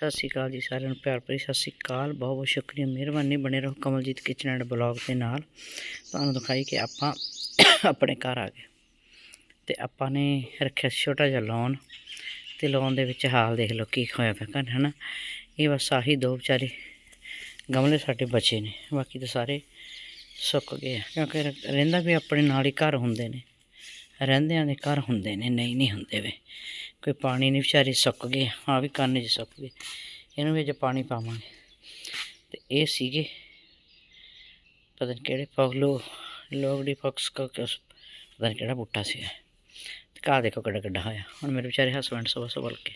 ਸਤਿ ਸ਼੍ਰੀ ਅਕਾਲ ਜੀ ਸਾਰਿਆਂ ਨੂੰ, ਪਿਆਰ ਭਰੀ ਸਤਿ ਸ਼੍ਰੀ ਅਕਾਲ। ਬਹੁਤ ਬਹੁਤ ਸ਼ੁਕਰੀਆ, ਮਿਹਰਬਾਨੀ। ਬਣੇ ਰਹੋ ਕਮਲਜੀਤ ਕਿਚਨ ਐਂਡ ਬਲੌਗ ਦੇ ਨਾਲ। ਤੁਹਾਨੂੰ ਦਿਖਾਈ ਕਿ ਆਪਾਂ ਆਪਣੇ ਘਰ ਆ ਗਏ। ਤੇ ਆਪਾਂ ਨੇ ਰੱਖਿਆ ਛੋਟਾ ਜਿਹਾ ਲੋਨ ਤੇ ਲੋਨ ਦੇ ਵਿੱਚ ਹਾਲ ਦੇਖ ਲਓ ਕੀ ਹੋਇਆ ਪਿਆ ਘਰ, ਹਨਾ? ਇਹ ਬਸ ਆਹੀ ਦੋ ਵਿਚਾਰੇ ਗਮਲੇ ਸਾਡੇ ਬਚੇ ਨੇ। ਬਾਕੀ ਤਾਂ ਸਾਰੇ ਸੁੱਕ ਗਏ ਆ। ਕਿਉਂਕਿ ਰ- ਰਹਿੰਦਾ ਵੀ ਆਪਣੇ ਨਾਲ ਹੀ ਘਰ ਹੁੰਦੇ ਨੇ। ਰਹਿੰਦਿਆਂ ਦੇ ਘਰ ਹੁੰਦੇ ਨੇ, ਨਹੀਂ ਨਹੀਂ ਹੁੰਦੇ ਵੇ। ਕੋਈ ਪਾਣੀ ਨਹੀਂ ਵਿਚਾਰੇ ਸੁੱਕ ਗਏ ਆ ਵੀ ਕੰਨ 'ਚ ਸੁੱਕ ਗਏ ਇਹਨੂੰ ਵਿੱਚ ਪਾਣੀ ਪਾਵਾਂਗੇ। ਤੇ ਇਹ ਸੀਗੇ ਪਤਾ ਨਹੀਂ ਕਿਹੜੇ ਪਗਲੋ ਲੋਗੜੀ ਫੌਕਸ ਕੋ ਪਤਾ ਨਹੀਂ ਕਿਹੜਾ ਬੂਟਾ ਸੀ ਤੇ ਕਾ ਦੇਖੋ ਕਿੱਡਾ ਕਿੱਡਾ ਹੋਇਆ, ਹੁਣ ਮੇਰੇ ਵਿਚਾਰੇ ਹਸਬੰਡ ਸਵਾ ਸਵੇਰ ਕੇ।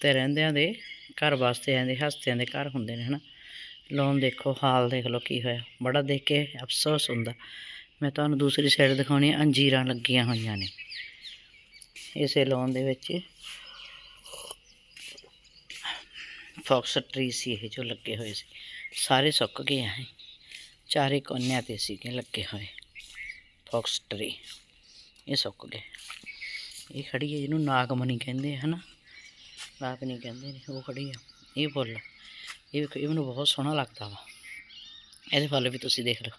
ਤੇ ਰਹਿੰਦਿਆਂ ਦੇ ਘਰ ਵਾਸਤੇ ਆਂਦੇ ਹਸਤਿਆਂ ਦੇ ਘਰ ਹੁੰਦੇ ਨੇ, ਹਨਾ। ਲੋਨ ਦੇਖੋ, ਹਾਲ ਦੇਖ ਲਓ ਕੀ ਹੋਇਆ। ਬੜਾ ਦੇਖ ਕੇ ਅਫਸੋਸ ਹੁੰਦਾ। ਮੈਂ ਤੁਹਾਨੂੰ ਦੂਸਰੀ ਸਾਈਡ ਦਿਖਾਉਣੀ ਅੰਜੀਰਾਂ ਲੱਗੀਆਂ ਹੋਈਆਂ ਨੇ। ਇਸੇ ਲੋਨ ਦੇ ਵਿੱਚ ਫੌਕਸ ਟਰੀ ਸੀ ਇਹ ਜੋ ਲੱਗੇ ਹੋਏ ਸੀ। ਸਾਰੇ ਸੁੱਕ ਗਏ ਆ। ਚਾਰੇ ਕੋਨਿਆਂ ਤੇ ਸੀਗੇ ਲੱਗੇ ਹੋਏ। Fox tree. ਇਹ ਸੁੱਕ ਗਏ। ਇਹ ਖੜੀ ਹੈ ਜਿਹਨੂੰ ਨਾਗਮਣੀ ਕਹਿੰਦੇ ਆ, ਹਨਾ? ਨਾਗਮਣੀ ਕਹਿੰਦੇ ਨੇ, ਉਹ ਖੜੀ ਆ। ਇਹ ਫੁੱਲ। ਇਹ ਵੇਖੋ, ਇਹ ਮੈਨੂੰ ਬਹੁਤ ਸੋਹਣਾ ਲੱਗਦਾ ਵਾ। ਇਹਦੇ ਫਲ ਵੀ ਤੁਸੀਂ ਦੇਖ ਲਓ,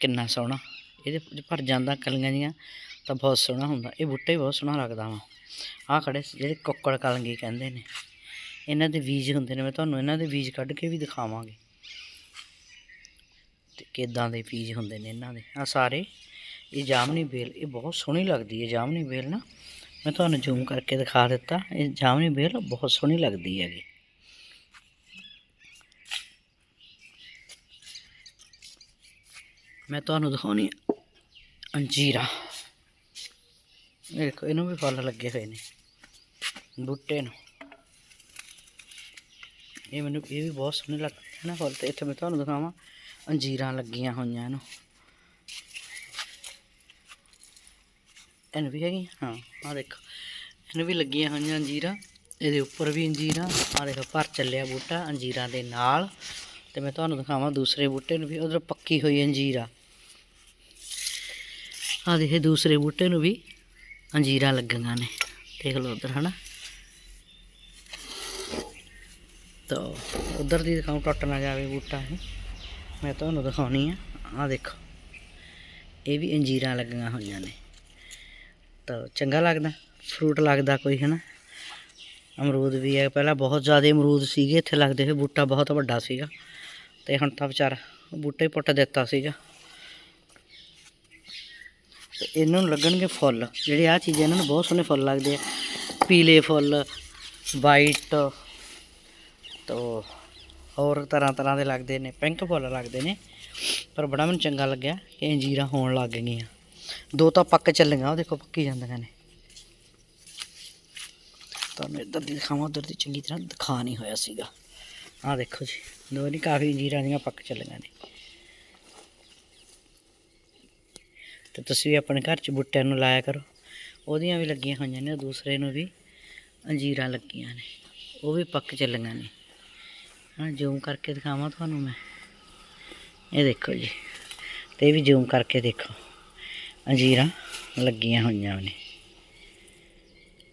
ਕਿੰਨਾ ਸੋਹਣਾ। ਇਹਦੇ ਜੇ ਭਰ ਜਾਂਦਾ ਕਲੀਆਂ ਜੀਆਂ, ਤਾਂ ਬਹੁਤ ਸੋਹਣਾ ਹੁੰਦਾ। ਇਹ ਬੂਟਾ ਹੀ ਬਹੁਤ ਸੋਹਣਾ ਲੱਗਦਾ ਵਾ। ਆਹ ਖੜੇ ਜਿਹੜੇ ਕੁੱਕੜ ਕਲੰਗੀ ਕਹਿੰਦੇ ਨੇ। ਇਹਨਾਂ ਦੇ ਬੀਜ ਹੁੰਦੇ ਨੇ, ਮੈਂ ਤੁਹਾਨੂੰ ਇਹਨਾਂ ਦੇ ਬੀਜ ਕੱਢ ਕੇ ਵੀ ਦਿਖਾਵਾਂਗੇ। ਤੇ ਕਿਦਾਂ ਦੇ ਬੀਜ ਹੁੰਦੇ ਨੇ ਇਹਨਾਂ ਦੇ। ਆ ਸਾਰੇ, ਇਹ ਜਾਮਨੀ ਬੇਲ, ਇਹ ਬਹੁਤ ਸੋਹਣੀ ਲੱਗਦੀ ਹੈ ਜਾਮਨੀ ਬੇਲ ਨਾ। ਮੈਂ ਤੁਹਾਨੂੰ ਜ਼ੂਮ ਕਰਕੇ ਦਿਖਾ ਦਿੱਤਾ, ਇਹ ਜਾਮਨੀ ਬੇਲ ਬਹੁਤ ਸੋਹਣੀ ਲੱਗਦੀ ਹੈਗੀ। ਮੈਂ ਤੁਹਾਨੂੰ ਦਿਖਾਉਣੀ ਅੰਜੀਰਾ। ਦੇਖੋ ਇਹਨੂੰ ਵੀ ਫਲ ਲੱਗੇ ਹੋਏ ਨੇ। ਬੂਟੇ ਨੂੰ। ਇਹ ਮੈਨੂੰ, ਇਹ ਵੀ ਬਹੁਤ ਸੋਹਣੇ ਲੱਗਦੇ ਹੈ ਨਾ ਫੁੱਲ ਤੇ। ਇੱਥੇ ਮੈਂ ਤੁਹਾਨੂੰ ਦਿਖਾਵਾਂ, ਅੰਜੀਰਾਂ ਲੱਗੀਆਂ ਹੋਈਆਂ ਇਹਨੂੰ। ਇਹਨੂੰ ਵੀ ਹੈਗੀ ਹਾਂ, ਆਹ ਦੇਖੋ। ਇਹਨੂੰ ਵੀ ਲੱਗੀਆਂ ਹੋਈਆਂ ਅੰਜੀਰਾਂ। ਇਹਦੇ ਉੱਪਰ ਵੀ ਅੰਜੀਰਾਂ। ਆਹ ਦੇਖੋ ਭਰ ਚੱਲਿਆ ਬੂਟਾ ਅੰਜੀਰਾਂ ਦੇ ਨਾਲ। ਤੇ ਮੈਂ ਤੁਹਾਨੂੰ ਦਿਖਾਵਾਂ ਦੂਸਰੇ ਬੂਟੇ ਨੂੰ ਵੀ। ਉਧਰ ਪੱਕੀ ਹੋਈ ਅੰਜੀਰ। ਆ ਆਹ ਦੇਖੇ ਦੂਸਰੇ ਬੂਟੇ ਨੂੰ ਵੀ ਅੰਜੀਰਾਂ ਲੱਗੀਆਂ ਨੇ। ਦੇਖ ਲਓ ਉਧਰ, ਹਨਾ? ਤਾਂ ਉਧਰ ਦੀ ਦਿਖਾਉਂ, ਟੁੱਟ ਨਾ ਜਾਵੇ ਬੂਟਾ ਇਹ। ਮੈਂ ਤੁਹਾਨੂੰ ਦਿਖਾਉਣੀ ਆ। ਆਹ ਦੇਖੋ, ਇਹ ਵੀ ਅੰਜੀਰਾਂ ਲੱਗੀਆਂ ਹੋਈਆਂ ਨੇ। ਤਾਂ ਚੰਗਾ ਲੱਗਦਾ ਫਰੂਟ ਲੱਗਦਾ ਕੋਈ, ਹਨਾ? ਅਮਰੂਦ ਵੀ ਹੈ ਪਹਿਲਾਂ ਬਹੁਤ ਜ਼ਿਆਦਾ ਅਮਰੂਦ ਸੀਗੇ, ਇੱਥੇ ਲੱਗਦੇ ਹੋਏ ਬੂਟਾ ਬਹੁਤ ਵੱਡਾ ਸੀਗਾ। ਤੇ ਹੁਣ ਤਾਂ ਵਿਚਾਰਾ ਬੂਟਾ ਹੀ ਪੁੱਟ ਦਿੱਤਾ ਸੀਗਾ। ਤੇ ਇਹਨਾਂ ਨੂੰ ਲੱਗਣਗੇ ਫੁੱਲ। ਜਿਹੜੇ ਆ ਚੀਜ਼ਾਂ ਇਹਨਾਂ ਨੂੰ ਬਹੁਤ ਸੋਹਣੇ ਫੁੱਲ ਲੱਗਦੇ ਆ। ਪੀਲੇ ਫੁੱਲ, ਵਾਈਟ, ਤੋ ਹੋਰ ਤਰ੍ਹਾਂ ਤਰ੍ਹਾਂ ਦੇ ਲੱਗਦੇ ਨੇ, ਪਿੰਕ ਫੁੱਲ ਲੱਗਦੇ ਨੇ। ਪਰ ਬੜਾ ਮੈਨੂੰ ਚੰਗਾ ਲੱਗਿਆ ਕਿ ਅੰਜੀਰਾਂ ਹੋਣ ਲੱਗ ਗਈਆਂ। ਦੋ ਤਾਂ ਪੱਕ ਚੱਲੀਆਂ, ਉਹ ਦੇਖੋ ਪੱਕੀ ਜਾਂਦੀਆਂ ਨੇ। ਤੁਹਾਨੂੰ ਇੱਧਰ ਦੀ ਦਿਖਾਵਾਂ, ਉੱਧਰ ਦੀ ਚੰਗੀ ਤਰ੍ਹਾਂ ਦਿਖਾ ਨਹੀਂ ਹੋਇਆ ਸੀਗਾ। ਆਹ ਦੇਖੋ ਜੀ, ਦੋ ਨਹੀਂ, ਕਾਫੀ ਅੰਜੀਰਾਂ ਦੀਆਂ ਪੱਕ ਚੱਲੀਆਂ ਨੇ। ਤੇ ਤੁਸੀਂ ਵੀ ਆਪਣੇ ਘਰ 'ਚ ਬੂਟਿਆਂ ਨੂੰ ਲਾਇਆ ਕਰੋ। ਉਹਦੀਆਂ ਵੀ ਲੱਗੀਆਂ ਹੋਈਆਂ ਨੇ, ਦੂਸਰੇ ਨੂੰ ਵੀ ਅੰਜੀਰਾਂ ਲੱਗੀਆਂ ਨੇ। ਉਹ ਵੀ ਪੱਕ ਚੱਲੀਆਂ ਨੇ। ਹਾਂ, ਜ਼ੂਮ ਕਰਕੇ ਦਿਖਾਵਾਂ ਤੁਹਾਨੂੰ ਮੈਂ। ਇਹ ਦੇਖੋ ਜੀ, ਤੇ ਇਹ ਵੀ ਜ਼ੂਮ ਕਰਕੇ ਦੇਖੋ। ਅੰਜੀਰਾਂ ਲੱਗੀਆਂ ਹੋਈਆਂ ਨੇ।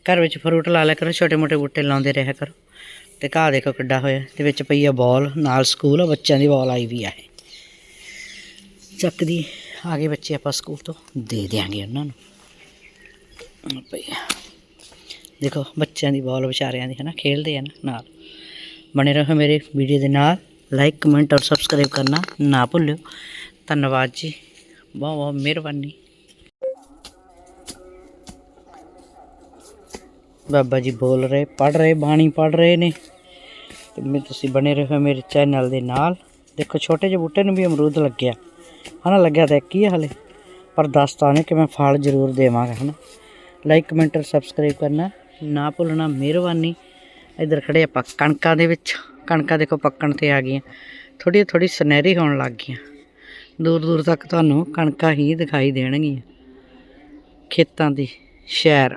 ਘਰ ਵਿੱਚ ਫਰੂਟ ਲਾ ਲਿਆ ਕਰੋ ਛੋਟੇ ਮੋਟੇ ਬੂਟੇ ਲਾਉਂਦੇ ਰਿਹਾ ਕਰੋ। ਤੇ ਘਾਹ ਦੇਖੋ ਕਿੱਡਾ ਹੋਇਆ, ਤੇ ਵਿੱਚ ਪਈ ਆ ਬਾਲ ਨਾਲ ਸਕੂਲ ਆ, ਬੱਚਿਆਂ ਦੀ ਬਾਲ ਆਈ ਵੀ ਆ ਇਹ। ਚੱਕਦੀ। ਆ ਗਏ ਬੱਚੇ, ਆਪਾਂ ਸਕੂਲ ਤੋਂ ਦੇ ਦਿਆਂਗੇ ਉਹਨਾਂ ਨੂੰ। ਆਹ ਦੇਖੋ, ਬੱਚਿਆਂ ਦੀ ਬਾਲ ਵਿਚਾਰਿਆਂ ਦੀ ਹੈ ਨਾ ਖੇਲਦੇ ਆ ਨਾ, ਨਾਲ। ਬਣੇ ਰਹੋ ਮੇਰੇ ਵੀਡੀਓ ਦੇ ਨਾਲ। ਲਾਈਕ ਕਮੈਂਟ ਔਰ ਸਬਸਕ੍ਰਾਈਬ ਕਰਨਾ ਨਾ ਭੁੱਲਿਓ। ਧੰਨਵਾਦ ਜੀ। ਬਹੁਤ ਬਹੁਤ ਮਿਹਰਬਾਨੀ। ਬਾਬਾ ਜੀ ਬੋਲ ਰਹੇ ਪੜ ਰਹੇ, ਬਾਣੀ ਪੜ ਰਹੇ ਨੇ। ਤੇ ਤੁਸੀਂ ਬਣੇ ਰਹੋ ਮੇਰੇ ਚੈਨਲ ਦੇ ਨਾਲ। ਦੇਖੋ, ਛੋਟੇ ਜਿਹੇ ਬੂਟੇ ਨੂੰ ਵੀ ਅਮਰੂਦ ਲੱਗਿਆ। ਹਨਾ, ਲੱਗਿਆ ਤਾਂ ਇੱਕ ਹੀ ਆ ਹਲੇ। ਪਰ ਦੱਸਤਾ ਨੇ ਕਿ ਮੈਂ ਫਲ ਜ਼ਰੂਰ ਦੇਵਾਂਗਾ, ਹਨਾ। ਲਾਈਕ ਕਮੈਂਟ ਔਰ ਸਬਸਕ੍ਰਾਈਬ ਕਰਨਾ, ਨਾ ਭੁੱਲਣਾ, ਮਿਹਰਬਾਨੀ। ਇੱਧਰ ਖੜੇ ਆਪਾਂ ਕਣਕਾਂ ਦੇ ਵਿੱਚ। ਕਣਕਾਂ ਦੇਖੋ ਪੱਕਣ ਤੇ ਆ ਗਈਆਂ। ਥੋੜੀ ਥੋੜੀ ਸੁਨਹਿਰੀ ਹੋਣ ਲੱਗ ਗਈਆਂ। ਦੂਰ ਦੂਰ ਤੱਕ ਤੁਹਾਨੂੰ ਕਣਕਾਂ ਹੀ ਦਿਖਾਈ ਦੇਣਗੀਆਂ। ਖੇਤਾਂ ਦੀ ਸ਼ਹਿਰ।